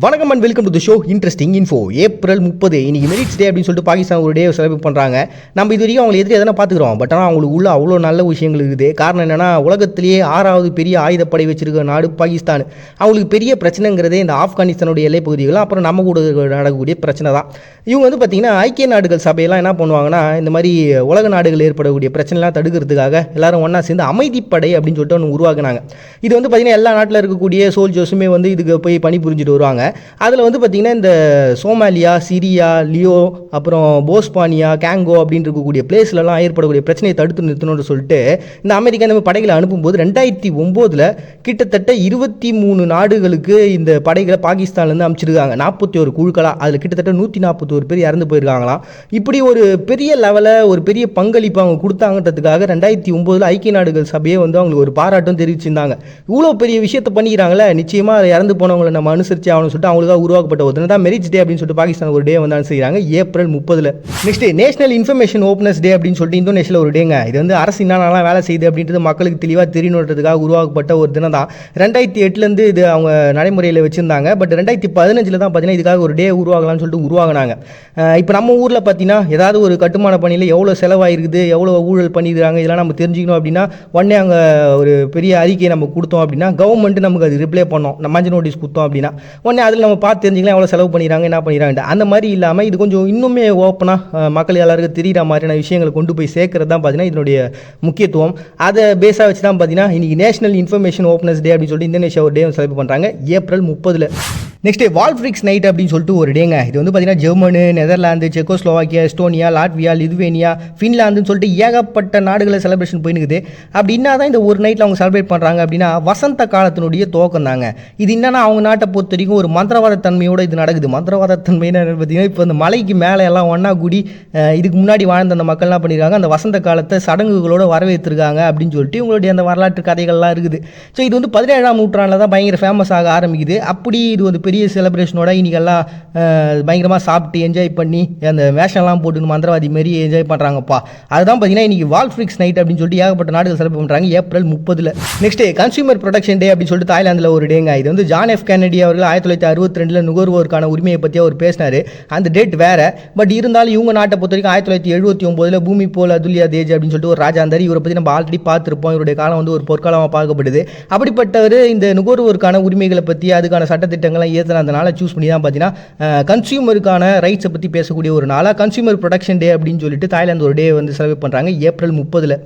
வணக்கம் and welcome to the show interesting info April முப்பது. இன்னைக்கு மெரிட்ஸ் டே அப்படின்னு சொல்லிட்டு பாகிஸ்தான் ஒரு டே செலிப்ரேட் பண்ணுறாங்க நம்ம இது வரைக்கும் அவங்களை எதிரி எதனா பார்த்துக்கிறோம்? பட் ஆனால் அவங்களுக்கு உள்ள அவ்வளோ நல்ல விஷயங்கள் இருக்குது. காரணம் என்னென்னா உலகத்திலேயே ஆறாவது பெரிய ஆயுதப்படை வச்சிருக்க நாடு பாகிஸ்தான். அவங்களுக்கு பெரிய பிரச்சனைங்கிறதே இந்த ஆப்கானிஸ்தானுடைய எல்லை பகுதிகள். அப்புறம் நம்ம கூட நடக்கக்கூடிய பிரச்சனை தான். இவங்க வந்து பார்த்திங்கன்னா ஐக்கிய நாடுகள் சபையெல்லாம் என்ன பண்ணுவாங்கன்னா இந்த மாதிரி உலக நாடுகள் ஏற்படக்கூடிய பிரச்சனைலாம் தடுக்கிறதுக்காக எல்லாரும் ஒன்றா சேர்ந்து அமைதிப்படை அப்படின்னு சொல்லிட்டு ஒன்று உருவாக்குனாங்க. இது வந்து பார்த்திங்கன்னா எல்லா நாட்டில் இருக்கக்கூடிய சோல்ஜர்ஸுமே வந்து இதுக்கு போய் பணி புரிஞ்சுட்டு வருவாங்க. அதில் வந்து பார்த்திங்கன்னா இந்த சோமாலியா சிரியா லியோ அப்புறம் போஸ்பானியா கேங்கோ அப்படின்னு இருக்கக்கூடிய பிளேஸ்லலாம் ஏற்படக்கூடிய பிரச்சனையை தடுத்து நிறுத்தணும்னு சொல்லிட்டு இந்த அமெரிக்கா இந்த படைகளை அனுப்பும்போது ரெண்டாயிரத்தி ஒம்போதில் கிட்டத்தட்ட இருபத்தி மூணு நாடுகளுக்கு இந்த படைகளை பாகிஸ்தான்லேருந்து அமைச்சிருக்காங்க நாற்பத்தி ஒரு குழுக்களாக அதில் கிட்டத்தட்ட நூற்றி நாற்பத்தோரு பேர் இறந்து போயிருக்காங்களாம். இப்படி ஒரு பெரிய லெவலில் ஒரு பெரிய பங்களிப்பு அவங்க கொடுத்தாங்கன்றதுக்காக ரெண்டாயிரத்தி ஒம்போதில் ஐக்கிய நாடுகள் சபையே வந்து அவங்களுக்கு ஒரு பாராட்டும் தெரிவிச்சிருந்தாங்க. இவ்வளோ பெரிய விஷயத்தை பண்ணிக்கிறாங்களே நிச்சயமாக இறந்து போனவங்களை நம்ம அனுசரிச்சு ஆகணும்னு சொல்லிட்டு அவங்களுக்காக உருவாக்கப்பட்ட ஒரு தான் மெரிட்ஸ் டே அப்படின்னு சொல்லிட்டு பாகிஸ்தான் ஒரு டே வந்து அனுசரிக்கிறாங்க. ஏப்ரல் முப்பதில். Next national information openness day அப்படின்னு சொல்லிட்டு இந்தோனேஷியில் ஒரு டேங்க இது வந்து அரசு என்னென்னலாம் வேலை செய்யுது அப்படின்றது மக்களுக்கு தெளிவாக தெரியணுன்றதுக்காக உருவாக்கப்பட்ட ஒரு தினம் தான். ரெண்டாயிரத்தி எட்டுலேருந்து இது அவங்க நடைமுறையில் வச்சுருந்தாங்க. பட் ரெண்டாயிரத்தி பதினஞ்சில் தான் பார்த்தீங்கன்னா இதுக்காக ஒரு டே உருவாகலாம்னு சொல்லிட்டு உருவாகினாங்க. இப்போ நம்ம ஊரில் பார்த்தீங்கன்னா ஏதாவது ஒரு கட்டுமான பணியில் எவ்வளோ செலவாயிருக்குது எவ்வளோ ஊழல் பண்ணியிருக்காங்க இதெல்லாம் நம்ம தெரிஞ்சுக்கணும் அப்படின்னா உடனே அங்கே ஒரு பெரிய அறிக்கையை நம்ம கொடுத்தோம் அப்படின்னா கவர்மெண்ட் நமக்கு அது ரிப்ளை பண்ணோம். நம்ம மஞ்சள் நோட்டீஸ் கொடுத்தோம் அப்படின்னா. உடனே அதில் நம்ம பார்த்து தெரிஞ்சுக்கலாம் எவ்வளோ செலவு பண்ணிடுறாங்க என்ன பண்ணிடுறாங்க அந்த மாதிரி இல்லாமல் இது கொஞ்சம் இன்னுமே ஓப்பனாக மக்கள் எல்லாருக்கும் தெரிகிற மாதிரியான விஷயங்களை கொண்டு போய் சேர்க்கறது தான் பார்த்தீங்கன்னா இதனுடைய முக்கியத்துவம். அதை பேஸாக வச்சு தான் பார்த்தீங்கன்னா இன்றைக்கி நேஷனல் இன்ஃபர்மேஷன் ஓப்பனஸ் டே அப்படின்னு சொல்லிட்டு இந்தோனேஷியா ஒரு டே செலிப்ரேட் பண்ணுறாங்க ஏப்ரல் முப்பதில். நெக்ஸ்ட் வால்ஃப்ரிக்ஸ் நைட் அப்படின்னு சொல்லிட்டு ஒரு டேங்க இது வந்து பார்த்தீங்கன்னா Germany Netherlands Czechoslovakia Estonia Latvia Lithuania ஃபின்லாந்துன்னு சொல்லிட்டு ஏகப்பட்ட நாடுகளை செலிப்ரேஷன் போயினுக்குது அப்படி என்ன தான் இந்த ஒரு நைட்டில் அவங்க செலிப்ரேட் பண்ணுறாங்க அப்படின்னா வசந்த காலத்தினுடைய துவக்கம் தாங்க. இது என்னன்னா அவங்க நாட்டை பொறுத்த வரைக்கும் ஒரு மந்திரவாத தன்மையோடு இது நடக்குது. மந்திரவாத தன்மைன்னு பார்த்தீங்கன்னா இப்போ இந்த மலைக்கு மேலே எல்லாம் ஒன்றா கூடி இதுக்கு முன்னாடி வாழ்ந்த அந்த மக்கள்லாம் பண்ணியிருக்காங்க அந்த வசந்த காலத்தை சடங்குகளோடு வரவேற்றிருக்காங்க அப்படின்னு சொல்லிட்டு இவங்களுடைய அந்த வரலாற்று கதைகள்லாம் இருக்குது. ஸோ இது வந்து பதினேழாம் நூற்றாண்டில் தான் பயங்கர ஃபேமஸ் ஆக ஆரம்பிக்குது. அப்படி இது வந்து பெரிய செலிப்ரேஷனோட இன்னைக்கெல்லாம் பயங்கரமாக சாப்பிட்டு என்ஜாய் பண்ணி அந்த வேஷம்லாம் போட்டு மந்திரவாதி மாரி என்ஜாய் பண்ணுறாங்கப்பா அதுதான் பார்த்தீங்கன்னா இன்னைக்கு வால்ஃப்ரிக்ஸ் நைட் அப்படின்னு சொல்லிட்டு ஏகப்பட்ட நாடுகள் செலிப்ரேட் பண்ணுறாங்க ஏப்ரல் முப்பதில். நெக்ஸ்ட் கன்சூமர் ப்ரொடக்ஷன் டே அப்படின்னு சொல்லிட்டு தாய்லாந்தில் ஒரு டேங்க இது வந்து ஜான் எஃப் கென்னடி அவர்கள் ஆயிரத்தி தொள்ளாயிரத்தி அறுபத்தி ரெண்டில் நுகர்வோருக்கான உரிமையை பற்றி அவர் பேசினார். அந்த டேட் வேறு. பட் இருந்தாலும் இவங்க நாட்டை பொறுத்த வரைக்கும் ஆயிரத்தி தொள்ளாயிரத்தி எழுபத்தி ஒம்போதில் பூமி போல் அதுல்யா தேஜ் அப்படின்னு சொல்லிட்டு ஒரு ராஜா இருந்தார் இவரை பற்றி நம்ம ஆல்ரெடி பார்த்துருப்போம். இவருடைய காலம் வந்து ஒரு பொற்காலமாக பார்க்கப்படுது. அப்படிப்பட்டவர் இந்த நுகர்வோருக்கான உரிமைகளை பற்றி அதுக்கான சட்டத்திட்டங்கள்லாம் அந்த நாளை சூஸ் பண்ணி தான் பார்த்தீங்கன்னா கன்சியூமருக்கான ரைட்ஸை பற்றி பேசக்கூடிய ஒரு நாளாக கன்சியூமர் ப்ரொடக்ஷன் டே அப்படின்னு சொல்லிட்டு தாய்லாந்து ஒரு டே வந்து செலவு பண்ணுறாங்க ஏப்ரல் முப்பதில்.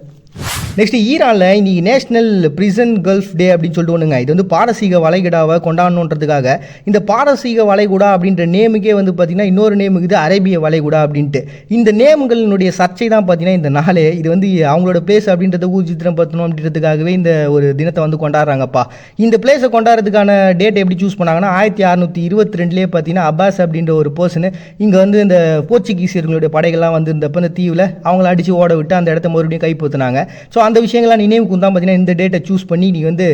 நெக்ஸ்ட் ஈரானில் இன்னைக்கு நேஷனல் பிரிசன் கல்ஃப் டே அப்படின்னு சொல்லிட்டு ஒன்றுங்க இது வந்து பாரசீக வளைகுடாவை கொண்டாடணுன்றதுக்காக. இந்த பாரசீக வளைகுடா அப்படின்ற நேமுக்கே வந்து பார்த்திங்கன்னா இன்னொரு நேம் இருக்குது அரேபிய வளைகுடா அப்படின்ட்டு. இந்த நேம்களினுடைய சர்ச்சை தான் பார்த்தீங்கன்னா இந்த நாளே. இது வந்து அவங்களோட பிளேஸ் அப்படின்றத ஊர்ஜித்திரம் பத்தணும் அப்படின்றதுக்காகவே இந்த ஒரு தினத்தை வந்து கொண்டாடுறாங்கப்பா. இந்த பிளேஸை கொண்டாடுறதுக்கான டேட் எப்படி சூஸ் பண்ணாங்கன்னா ஆயிரத்தி அறநூற்றி இருபத்தி ரெண்டுலேயே பார்த்தீங்கன்னா அப்பாஸ் அப்படின்ற ஒரு பர்சனு இங்கே வந்து இந்த போர்ச்சுகீசியர்களுடைய படைகள்லாம் வந்து இந்த இந்த தீவில் அவங்கள அடித்து ஓட விட்டு அந்த இடத்த மறுபடியும் கைப்பற்றினாங்க. ஸோ அந்த விஷயங்கள்லாம் நினைவுக்கு தான் பார்த்தீங்கன்னா இந்த டேட்டை சூஸ் பண்ணி நீங்கள் வந்து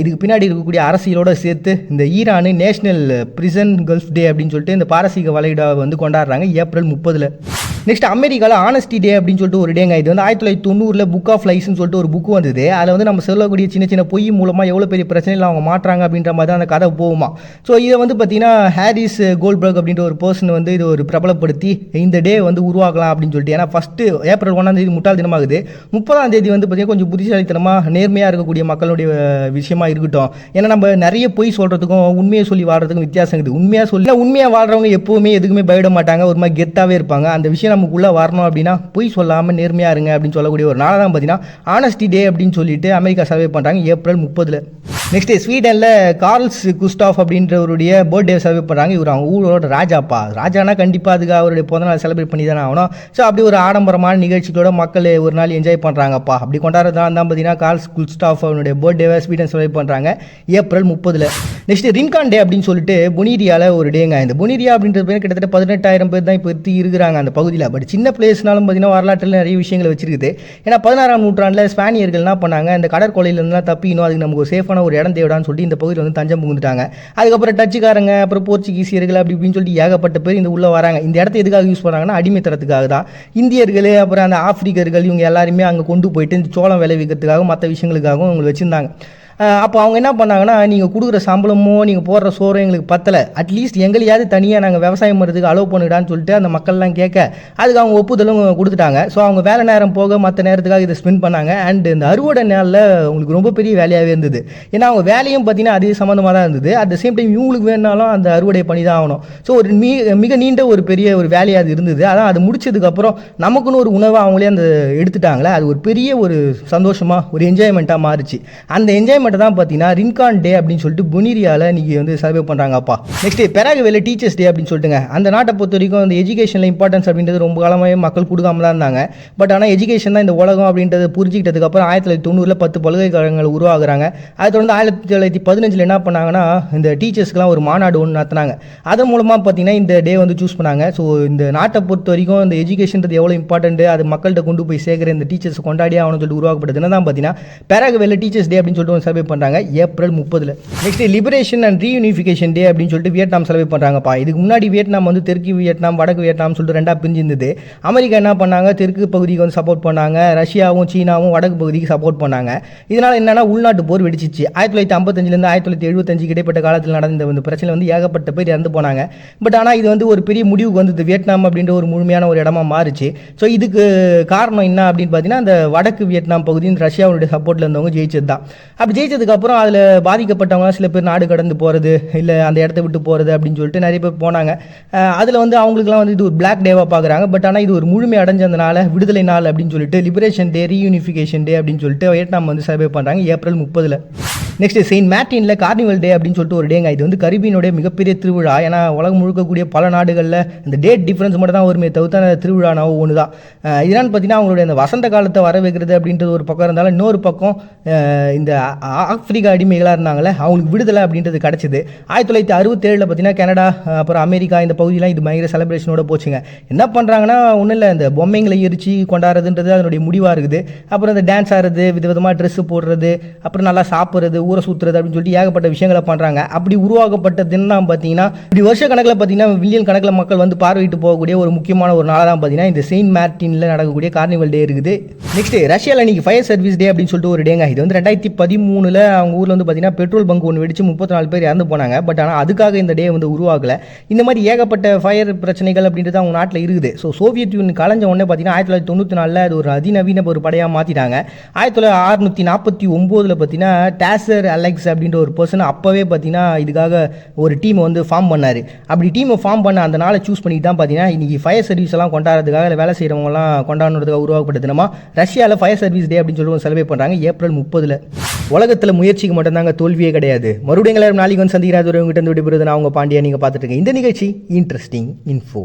இதுக்கு பின்னாடி இருக்கக்கூடிய அரசியலோடு சேர்த்து இந்த Iran national Persian gulf day அப்படின்னு சொல்லிட்டு இந்த பாரசீக வளைகுடாவை வந்து கொண்டாடுறாங்க ஏப்ரல் முப்பதில். நெக்ஸ்ட் அமெரிக்காவில் ஆனஸ்டி டே அப்படின்னு சொல்லிட்டு ஒரு டேங்க இது வந்து ஆயிரத்தி தொள்ளாயிரத்தி தொண்ணூறில் புக் ஆஃப் லைஸ்ன்னு சொல்லிட்டு ஒரு புக் வந்தது. அதில் வந்து நம்ம சொல்லக்கூடிய சின்ன சின்ன பொய் மூலமாக எவ்வளோ பெரிய பிரச்சனையில் அவங்க மாட்டுறாங்க அப்படின்ற மாதிரி தான் அந்த கதை போகுமா. ஸோ இதை வந்து பார்த்தீங்கன்னா ஹாரிஸ் கோல்பர்க் அப்படின்ற ஒரு பர்சன் வந்து இது ஒரு பிரபலப்படுத்தி இந்த டே வந்து உருவாக்கலாம் அப்படின்னு சொல்லிட்டு. ஏன்னா ஃபஸ்ட்டு ஏப்ரல் ஒன்றாம் தேதி முட்டாள் தினமாகுது. முப்பதாம் தேதி வந்து பார்த்தீங்கன்னா கொஞ்சம் புத்திசாலித்தனமாக நேர்மையாக இருக்கக்கூடிய மக்களுடைய விஷயமா இருக்கட்டும். ஏன்னா நம்ம நிறைய பொய் சொல்கிறதுக்கும் உண்மையை சொல்லி வாழ்கிறதுக்கும் வித்தியாசம் இருக்குது. உண்மையாக சொல்லி உண்மையாக வாழ்கிறவங்க எப்போவுமே எதுக்குமே பயப்பட மாட்டாங்க. ஒரு மாதிரி கெத்தாகவே இருப்பாங்க. அந்த விஷயம் நமக்குள்ளே வரணும் அப்படின்னா பொய் சொல்லாமல் நேர்மையாக இருங்க அப்படின்னு சொல்லக்கூடிய ஒரு நாளாக தான் பார்த்தீங்கன்னா ஆனஸ்டி டே அப்படின்னு சொல்லிட்டு அமெரிக்கா சர்வே பண்ணுறாங்க ஏப்ரல் முப்பதில். நெக்ஸ்ட் ஸ்வீடனில் கார்ல்ஸ் குஸ்டாஃப் அப்படின்றவருடைய பர்த்டே சர்வே பண்ணுறாங்க இவர் அவங்க ஊரோட ராஜாப்பா. ராஜானா கண்டிப்பாக அதுக்கு அவருடைய பிறந்த நாள் செலிப்ரேட் பண்ணி தானே ஆகணும். ஸோ அப்படி ஒரு ஆடம்பரமான நிகழ்ச்சிகளோட மக்கள் ஒரு நாள் என்ஜாய் பண்ணுறாங்கப்பா அப்படி கொண்டாடுறதா தான் பார்த்தீங்கன்னா கார்ல்ஸ் குஸ்டாஃப் அவனுடைய பர்த்டேவை ஸ்வீடன் செலிப்ரேட் பண்ணுறாங்க ஏப்ரல் முப்பதில். நெக்ஸ்ட் ரின்கான் டே அப்படின்னு சொல்லிட்டு புனீரியாவில் ஒரு டேங்க இந்த புனீரியா அப்படின்றது பேர் கிட்டத்தட்ட பதினெட்டாயிரம் பேர் தான் இப்போ இருக்கிறாங்க அந்த பகுதியில். பட் சின்ன பிளேஸ்னாலும் பார்த்தீங்கன்னா வரலாற்றில் நிறைய விஷயங்கள் வச்சிருக்குது. ஏன்னா பதினாறாம் நூற்றாண்டில் ஸ்பானியர்கள் என்ன பண்ணாங்க? இந்த கடற்கொலையிலேருந்துலாம் தப்பிக்கணும் அதுக்கு நமக்கு ஒரு சேஃபான ஒரு இடம் தேவைடான்னு சொல்லிட்டு இந்த பகுதியில் வந்து தஞ்சம் புகுந்துட்டாங்க. அதுக்கப்புறம் டச்சுக்காரங்க அப்புறம் போர்ச்சுகீசியர்கள் அப்படி இப்படின்னு சொல்லிட்டு ஏகப்பட்ட பேர் இந்த உள்ளே வராங்க. இந்த இடத்த எதுக்காக யூஸ் பண்ணுறாங்கன்னா அடிமைத்தரத்துக்காக தான். இந்தியர்கள் அப்புறம் அந்த ஆப்பிரிக்கர்கள் இவங்க எல்லாருமே அங்கே கொண்டு போயிட்டு இந்த சோளம் விளைவிக்கிறதுக்காகவும் மற்ற விஷயங்களுக்காகவும் அவங்க வச்சுருந்தாங்க. அப்போ அவங்க என்ன பண்ணாங்கன்னா நீங்கள் கொடுக்குற சம்பளமோ நீங்கள் போடுற சோறோ எங்களுக்கு பத்தலை. அட்லீஸ்ட் எங்களையாவது தனியாக நாங்கள் விவசாயம் பண்ணுறதுக்கு அலோவ் பண்ணிடான்னு சொல்லிட்டு அந்த மக்கள்லாம் கேட்க அதுக்கு அவங்க ஒப்புதலும் கொடுத்துட்டாங்க. ஸோ அவங்க வேலை நேரம் போக மற்ற நேரத்துக்காக இதை ஸ்பெண்ட் பண்ணாங்க. அண்ட் இந்த அறுவடை நாளில் உங்களுக்கு ரொம்ப பெரிய வேலையாகவே இருந்தது. ஏன்னா அவங்க வேலையும் பார்த்தீங்கன்னா அதே சம்மந்தமாக தான் இருந்தது. அட் த சேம் டைம் இவங்களுக்கு வேணாலும் அந்த அறுவடை பண்ணி தான் ஆகணும். ஸோ ஒரு மிக மிக நீண்ட ஒரு பெரிய ஒரு வேலையாக அது இருந்தது. அதான் அது முடிச்சதுக்கப்புறம் நமக்குன்னு ஒரு உணவை அவங்களே அந்த எடுத்துட்டாங்களே. அது ஒரு பெரிய ஒரு சந்தோஷமாக ஒரு என்ஜாய்மெண்ட்டாக மாறுச்சு. அந்த என்ஜாய்மெண்ட் மட்டும் தான் பார்த்தீங்கன்னா ரின்கான் டே அப்படின்னு சொல்லிட்டு புனிரியால இன்னைக்கு வந்து செலிப்ரேட் பண்ணுறாங்கப்பா நெக்ஸ்ட் பெராக வேலை டீச்சர்ஸ் டே அப்படின்னு சொல்லிட்டுங்க. அந்த நாட்டை பொறுத்த வரைக்கும் அந்த எஜுகேஷனில் இம்பார்ட்டன்ஸ் அப்படின்றது ரொம்ப காலமாகவே மக்கள் கொடுக்காம தான் இருந்தாங்க. பட் ஆனால் எஜுகேஷன் தான் இந்த உலகம் அப்படின்றத புரிஞ்சுக்கிட்டதுக்கப்புறம் ஆயிரத்தி தொள்ளாயிரத்தி தொண்ணூறில் பத்து பல்கலைக்கழகங்கள் உருவாகிறாங்க. அதை தொடர்ந்து ஆயிரத்தி தொள்ளாயிரத்தி பதினஞ்சில் என்ன பண்ணாங்கன்னா இந்த டீச்சர்ஸ்க்குலாம் ஒரு மாநாடு ஒன்று நடத்தினாங்க. அதன் மூலமாக பார்த்தீங்கன்னா இந்த டே வந்து சூஸ் பண்ணாங்க. ஸோ இந்த நாட்டை பொறுத்த வரைக்கும் இந்த எஜுகேஷன்றது எவ்வளோ இம்பார்ட்டன்ட் அது மக்கள்கிட்ட கொண்டு போய் சேர்க்குற இந்த டீச்சர்ஸ் கொண்டாடியே ஆகணும்னு சொல்லிட்டு உருவாக்கப்பட்டதுன்னு தான் பார்த்தீங்கன்னா பெராக வேலை டீச்சர்ஸ் டே அப்படின்னு சொல்லிட்டு செலிப்ரேட் பண்ணுறாங்க ஏப்ரல் முப்பதில். Next liberation and reunification day அப்படின்னு சொல்லிட்டு வியட்நாம் செலிப்ரேட் பண்ணுறாங்கப்பா இதுக்கு முன்னாடி வியட்நாம் வந்து தெற்கு வியட்நாம் வடக்கு வியட்நாம் சொல்லிட்டு ரெண்டாக பிரிஞ்சிருந்தது. அமெரிக்கா என்ன பண்ணாங்க? தெற்கு பகுதிக்கு வந்து சப்போர்ட் பண்ணாங்க. ரஷ்யாவும் சீனாவும் வடக்கு பகுதிக்கு சப்போர்ட் பண்ணாங்க. இதனால் என்னன்னா உள்நாட்டு போர் வெடிச்சிச்சு. ஆயிரத்தி தொள்ளாயிரத்தி ஐம்பத்தஞ்சிலேருந்து ஆயிரத்தி தொள்ளாயிரத்தி எழுபத்தஞ்சு இடைப்பட்ட காலத்தில் நடந்த இந்த பிரச்சனை வந்து ஏகப்பட்ட பேர் இறந்து போனாங்க. பட் ஆனால் இது வந்து ஒரு பெரிய முடிவுக்கு வந்தது. வியட்நாம் அப்படின்ற ஒரு முழுமையான ஒரு இடமா மாறுச்சு. ஸோ இதுக்கு காரணம் என்ன அப்படின்னு பார்த்தீங்கன்னா அந்த வடக்கு வியட்நாம் பகுதி ரஷ்யாவுடைய சப்போர்ட்டில் இருந்தவங்க ஜெயிச்சது தான் அப்படி ஜெயிச்சதுக்கப்புறம் அதில் பாதிக்கப்பட்டவங்க சில பேர் நாடு கடந்து போகிறது இல்லை அந்த இடத்த விட்டு போகிறது அப்படின்னு சொல்லிட்டு நிறைய பேர் போனாங்க. அதில் வந்து அவங்களுக்குலாம் வந்து இது ஒரு பிளாக் டேவாக பார்க்குறாங்க பட் ஆனால் இது ஒரு முழுமை அடைஞ்சதுனால விடுதலை நாள் அப்படின்னு சொல்லிட்டு லிபரேஷன் டே ரீயூனிஃபிகேஷன் டே அப்படின்னு சொல்லிட்டு வியட்நாம் வந்து செலிப்ரேட் பண்ணுறாங்க ஏப்ரல் முப்பதில். நெக்ஸ்ட் செயின்ட் மேட்டினில் கார்னிவல் டே அப்படின்னு சொல்லிட்டு ஒரு டேங்க இது வந்து கரிபியனுடைய மிகப்பெரிய திருவிழா. ஏன்னா உலகம் முழுக்கக்கூடிய பல நாடுகளில் இந்த டேட் டிஃப்ரென்ஸ் மட்டும் தான் வருமே தவிர்த்து அந்த திருவிழா நான் ஒன்று தான் இதனான்னு பார்த்தீங்கன்னா அவங்களுடைய அந்த வசந்த காலத்தை வர வைக்கிறது அப்படின்றது ஒரு பக்கம் இருந்தாலும் இன்னொரு பக்கம் இந்த ஆப்பிரிக்கா அடிமைகளாக இருந்தாங்களே அவங்களுக்கு விடுதலை அப்படின்றது கிடச்சிது. ஆயிரத்தி தொள்ளாயிரத்தி அறுபத்தேழில் பார்த்தீங்கன்னா கனடா அப்புறம் அமெரிக்கா இந்த பகுதியெலாம் இது பயங்கர செலிப்ரேஷனோட போச்சுங்க. என்ன பண்ணுறாங்கன்னா ஒன்றும் இல்லை இந்த பொம்மைங்களை எரிச்சு கொண்டாடுறதுன்றது அதனுடைய முடிவாக இருக்குது. அப்புறம் இந்த டான்ஸ் ஆடுறது விதவிதமாக ட்ரெஸ்ஸு போடுறது அப்புறம் நல்லா சாப்பிட்றது ஊரை சுற்றுறது அப்படின்னு சொல்லிட்டு ஏகப்பட்ட விஷயங்களை பண்ணுறாங்க அப்படி உருவாக்கப்பட்ட தினம் பார்த்தீங்கன்னா இப்படி வருஷ கணக்கில் பார்த்தீங்கன்னா மில்லியன் கணக்கில் மக்கள் வந்து பார்வையிட்டு போகக்கூடிய ஒரு முக்கியமான ஒரு நாளாக தான் பார்த்தீங்கன்னா இந்த செயின்ட் மார்டினில் நடக்கக்கூடிய கார்னிவல் டே இருக்குது. நெக்ஸ்ட் ரஷ்யாவில் இன்னைக்கு ஃபயர் சர்வீஸ் டே அப்படின்னு சொல்லிட்டு ஒரு டேங்க இது வந்து ரெண்டாயிரத்தி பதிமூணு பதிமூணில் அவங்க ஊரில் வந்து பார்த்தீங்கன்னா பெட்ரோல் பங்க் ஒன்று வெடிச்சு முப்பத்தி நாலு பேர் இறந்து போனாங்க. பட் ஆனால் அதுக்காக இந்த டே வந்து உருவாகலை. இந்த மாதிரி ஏகப்பட்ட ஃபயர் பிரச்சனைகள் அப்படின்றது அவங்க நாட்டில் இருக்குது. ஸோ சோவியத் யூனியன் கலைஞ்ச உடனே பார்த்தீங்கன்னா ஆயிரத்தி தொள்ளாயிரத்தி தொண்ணூற்றி நாலில் அது ஒரு அதிநவீன ஒரு படையாக மாற்றிட்டாங்க ஆயிரத்தி தொள்ளாயிரத்தி அறுநூற்றி நாற்பத்தி ஒம்போதில் பார்த்தீங்கன்னா டேசர் அலெக்ஸ் அப்படின்ற ஒரு பர்சன் அப்போவே பார்த்தீங்கன்னா இதுக்காக ஒரு டீமை வந்து ஃபார்ம் பண்ணார். அப்படி டீமை ஃபார்ம் பண்ண அந்த நாளை சூஸ் பண்ணிட்டு தான் பார்த்தீங்கன்னா இன்றைக்கி ஃபயர் சர்வீஸ் எல்லாம் கொண்டாடுறதுக்காக இல்லை வேலை செய்கிறவங்கலாம் கொண்டாடுறதுக்காக உருவாக்கப்பட்ட தினமாக ரஷ்யாவில் ஃபயர் சர்வீஸ் டே அப்படின்னு சொல்லி செலிப்ரேட் பண்ணுறாங்க ஏப்ரல் முப்பதில். உலகத்தில் முயற்சிக்கு மட்டும்தாங்க தோல்வியே கிடையாது. மறுபடியும் எல்லாரும் நாளைக்கு வந்து சந்திக்கிறாது உங்ககிட்ட இருந்து விடுபடுறது நான் உங்கள் பாண்டியா. நீங்கள் பார்த்துட்டு இந்த நிகழ்ச்சி இன்ட்ரெஸ்டிங் இன்ஃபோ